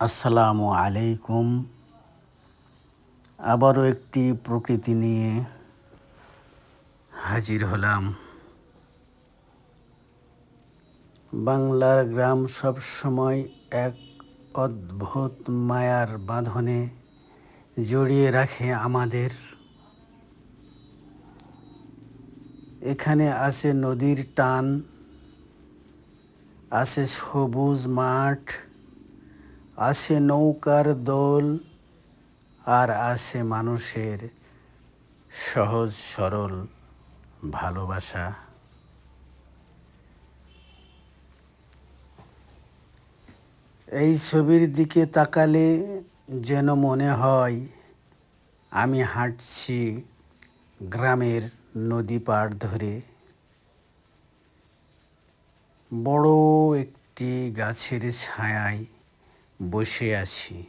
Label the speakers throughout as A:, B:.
A: আসসালামু আলাইকুম। আবারও একটি প্রকৃতি নিয়ে হাজির হলাম। বাংলার গ্রাম সব সময় এক অদ্ভুত মায়ার বাঁধনে জড়িয়ে রাখে আমাদের। এখানে আছে নদীর টান, আছে সবুজ মাঠ আছে নৌকার দোল আর আসে মানুষের সহজ সরল ভালোবাসা। এই ছবির দিকে তাকালে যেন মনে হয় আমি হাঁটছি গ্রামের নদী পাড় ধরে। বড় একটি গাছের ছায়ায় বসে আছি।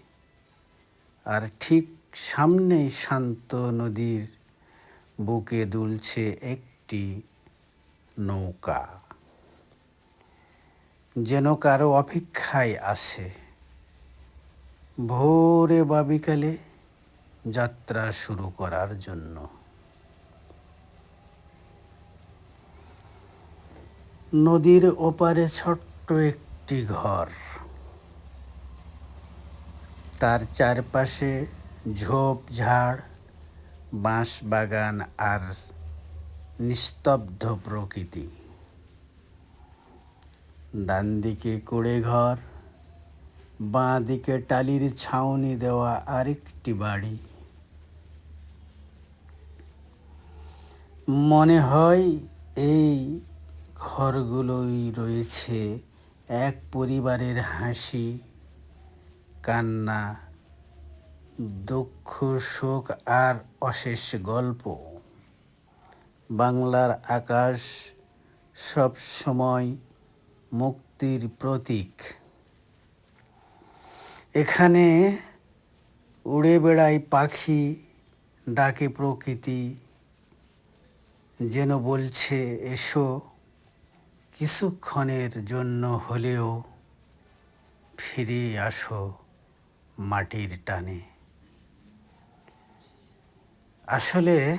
A: আর ঠিক সামনেই শান্ত নদীর বুকে দুলছে একটি নৌকা। যেন কারও অপেক্ষায় আছে। ভোরে বা বিকালে যাত্রা শুরু করার জন্য। নদীর ওপারে ছোট্ট একটি ঘর। তার চারপাশে ঝোপঝাড় বাঁশ বাগান আর নিস্তব্ধ প্রকৃতি। ডান দিকে কুড়ে ঘর বাঁ দিকে টালির ছাউনি দেওয়া আরেকটি বাড়ি। মনে হয় এই ঘরগুলোই রয়েছে এক পরিবারের হাসি কান্না, দুঃখ, শোক আর অশেষ গল্প। বাংলার আকাশ সব সময় মুক্তির প্রতীক। এখানে উড়ে বেড়ায় পাখি, ডাকে প্রকৃতি, যেন বলছে, এসো, কিছুক্ষণের জন্য হলেও ফিরে আসো। মাটির টানে। আসলে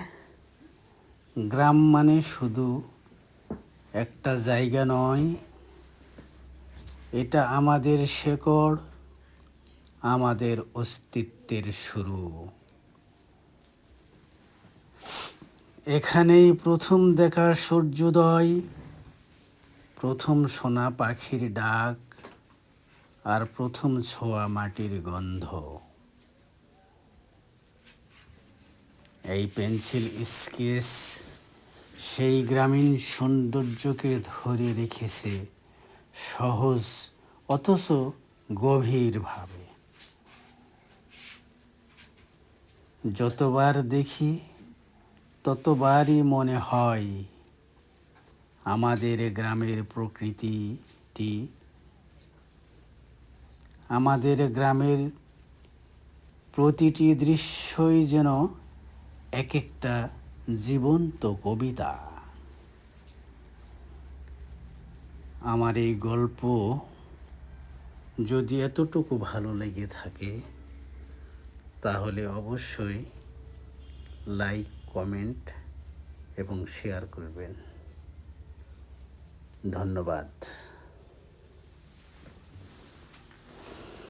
A: গ্রাম মানে শুধু একটা জায়গা নয়, এটা আমাদের শেকড়, আমাদের অস্তিত্বের শুরু। এখানেই প্রথম দেখা সূর্যোদয়, প্রথম শোনা পাখির ডাক আর প্রথম ছোঁয়া মাটির গন্ধ। এই পেন্সিল স্কেচ সেই গ্রামীণ সৌন্দর্যকে ধরে রেখেছে সহজ অথচ গভীরভাবে যতবার দেখি, ততবারই মনে হয়, আমাদের গ্রামের প্রকৃতিটি আমাদের গ্রামের প্রতিটি দৃশ্যই যেন এক একটা জীবন্ত কবিতা। আমার এই গল্প যদি এতটুকু ভালো লেগে থাকে, তাহলে অবশ্যই লাইক, কমেন্ট এবং শেয়ার করবেন। ধন্যবাদ।